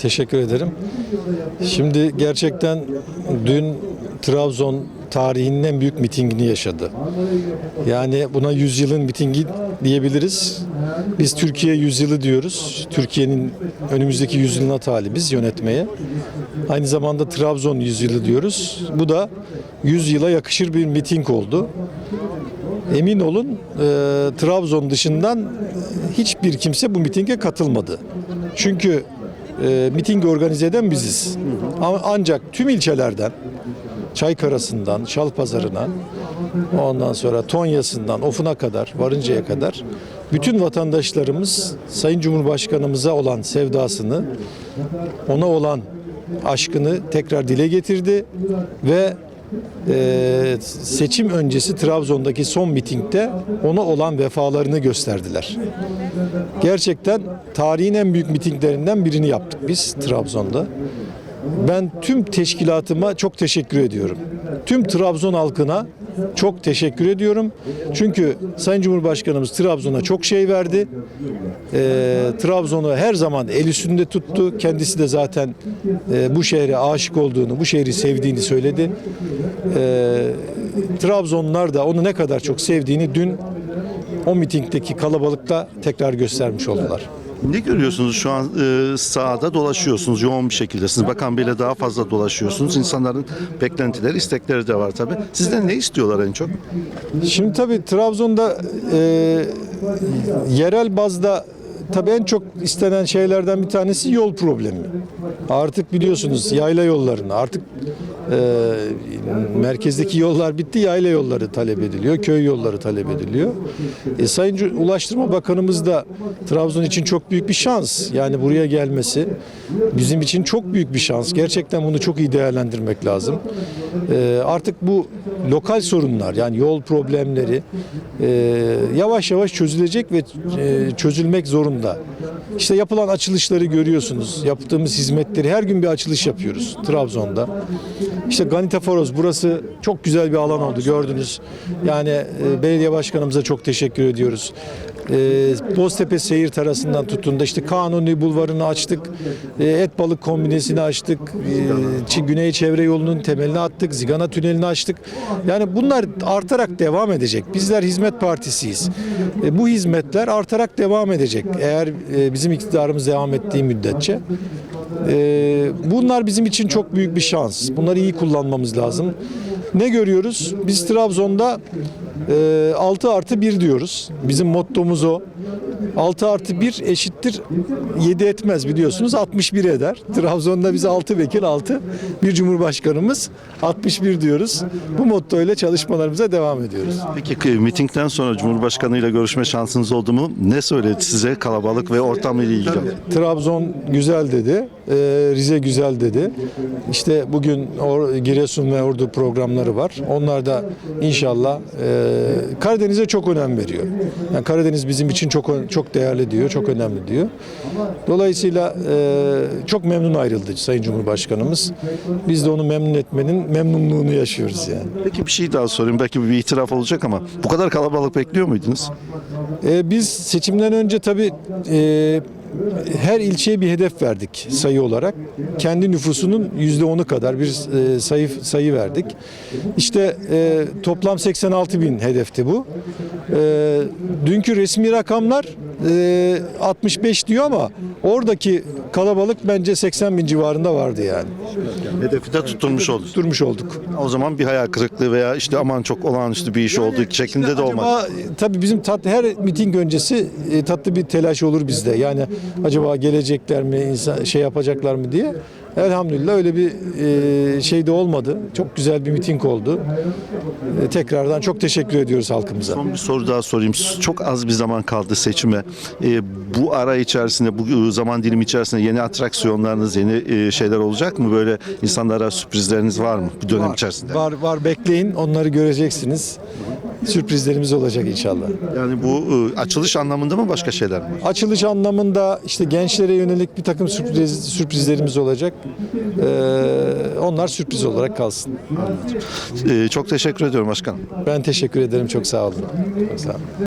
Teşekkür ederim. Şimdi gerçekten dün Trabzon tarihinin en büyük mitingini yaşadı. Yani buna yüzyılın mitingi diyebiliriz. Biz Türkiye yüzyılı diyoruz. Türkiye'nin önümüzdeki yüzyılına talibiz yönetmeye. Aynı zamanda Trabzon yüzyılı diyoruz. Bu da yüzyıla yakışır bir miting oldu. Emin olun e, Trabzon dışından hiçbir kimse bu mitinge katılmadı. Çünkü e, mitingi organize eden biziz. Ancak tüm ilçelerden Çaykara'sından Şalpazarı'na ondan sonra Tonya'sından Of'una kadar varıncaya kadar bütün vatandaşlarımız Sayın Cumhurbaşkanımıza olan sevdasını ona olan aşkını tekrar dile getirdi ve e, seçim öncesi Trabzon'daki son mitingde ona olan vefalarını gösterdiler. Gerçekten tarihin en büyük mitinglerinden birini yaptık biz Trabzon'da. Ben tüm teşkilatıma çok teşekkür ediyorum. Tüm Trabzon halkına çok teşekkür ediyorum. Çünkü Sayın Cumhurbaşkanımız Trabzon'a çok şey verdi. Ee, Trabzon'u her zaman el üstünde tuttu. Kendisi de zaten e, bu şehre aşık olduğunu, bu şehri sevdiğini söyledi. Ee, Trabzonlular da onu ne kadar çok sevdiğini dün o mitingdeki kalabalıkla tekrar göstermiş oldular. Ne görüyorsunuz şu an e, sahada dolaşıyorsunuz yoğun bir şekildesiniz. Bakan Bey'le daha fazla dolaşıyorsunuz. İnsanların beklentileri, istekleri de var tabii. Sizden ne istiyorlar en çok? Şimdi tabii Trabzon'da e, yerel bazda tabii en çok istenen şeylerden bir tanesi yol problemi. Artık biliyorsunuz yayla yollarını artık e, merkezdeki yollar bitti yayla yolları talep ediliyor. Köy yolları talep ediliyor. E, Sayın Ulaştırma Bakanımız da Trabzon için çok büyük bir şans. Yani buraya gelmesi bizim için çok büyük bir şans. Gerçekten bunu çok iyi değerlendirmek lazım. E, artık bu lokal sorunlar yani yol problemleri e, yavaş yavaş çözülecek ve e, çözülmek zorunda. İşte yapılan açılışları görüyorsunuz. Yaptığımız hizmetleri her gün bir açılış yapıyoruz Trabzon'da. İşte Ganita Foros burası çok güzel bir alan oldu gördünüz. Yani e, belediye başkanımıza çok teşekkür ediyoruz. E, Boztepe seyir tarasından tutun da işte Kanuni Bulvarı'nı açtık. E, et balık kombinesini açtık. E, Güney Çevre Yolu'nun temelini attık. Zigana Tüneli'ni açtık. Yani bunlar artarak devam edecek. Bizler hizmet partisiyiz. E, bu hizmetler artarak devam edecek. Eğer e, bizim iktidarımız devam ettiği müddetçe. E, bunlar bizim için çok büyük bir şans. Bunları iyi kullanmamız lazım. Ne görüyoruz? Biz Trabzon'da e, 6 artı 1 diyoruz. Bizim mottomuz o. 6 artı 1 eşittir 7 etmez biliyorsunuz 61 eder. Trabzon'da biz 6 vekil 6 bir cumhurbaşkanımız 61 diyoruz. Bu motto ile çalışmalarımıza devam ediyoruz. Peki mitingden sonra Cumhurbaşkanı ile görüşme şansınız oldu mu? Ne söyledi size kalabalık ve ortamla ilgili? Trabzon güzel dedi, e, Rize güzel dedi. İşte bugün Giresun ve Ordu programları var. Onlar da inşallah e, Karadeniz'e çok önem veriyor. Yani Karadeniz bizim için çok ö- çok değerli diyor, çok önemli diyor. Dolayısıyla e, çok memnun ayrıldı Sayın Cumhurbaşkanımız. Biz de onu memnun etmenin memnunluğunu yaşıyoruz yani. Peki bir şey daha sorayım. Belki bir itiraf olacak ama bu kadar kalabalık bekliyor muydunuz? E, biz seçimden önce tabii e, her ilçeye bir hedef verdik sayı olarak. Kendi nüfusunun yüzde onu kadar bir e, sayı sayı verdik. İşte e, toplam 86 bin hedefti bu. E, dünkü resmi rakamlar e, 65 diyor ama oradaki kalabalık bence 80 bin civarında vardı yani. Hedefi de tutturmuş olduk. Durmuş olduk. O zaman bir hayal kırıklığı veya işte aman çok olağanüstü bir iş olduğu şeklinde de olmadı. Acaba tabii bizim tat, her miting öncesi e, tatlı bir telaş olur bizde. Yani acaba gelecekler mi, insan, şey yapacaklar mı diye. Elhamdülillah öyle bir e, şey de olmadı. Çok güzel bir miting oldu. E, tekrardan çok teşekkür ediyoruz halkımıza. Son bir soru daha sorayım. Çok az bir zaman kaldı seçime. Ee, bu ara içerisinde, bu zaman dilimi içerisinde yeni atraksiyonlarınız, yeni e, şeyler olacak mı? Böyle insanlara sürprizleriniz var mı bu dönem içerisinde? Var var bekleyin onları göreceksiniz. Sürprizlerimiz olacak inşallah. Yani bu e, açılış anlamında mı başka şeyler mi? Açılış anlamında işte gençlere yönelik bir takım sürpriz, sürprizlerimiz olacak. E, onlar sürpriz olarak kalsın. Ee, çok teşekkür ediyorum başkanım. Ben teşekkür ederim. Çok sağ olun. Çok sağ olun.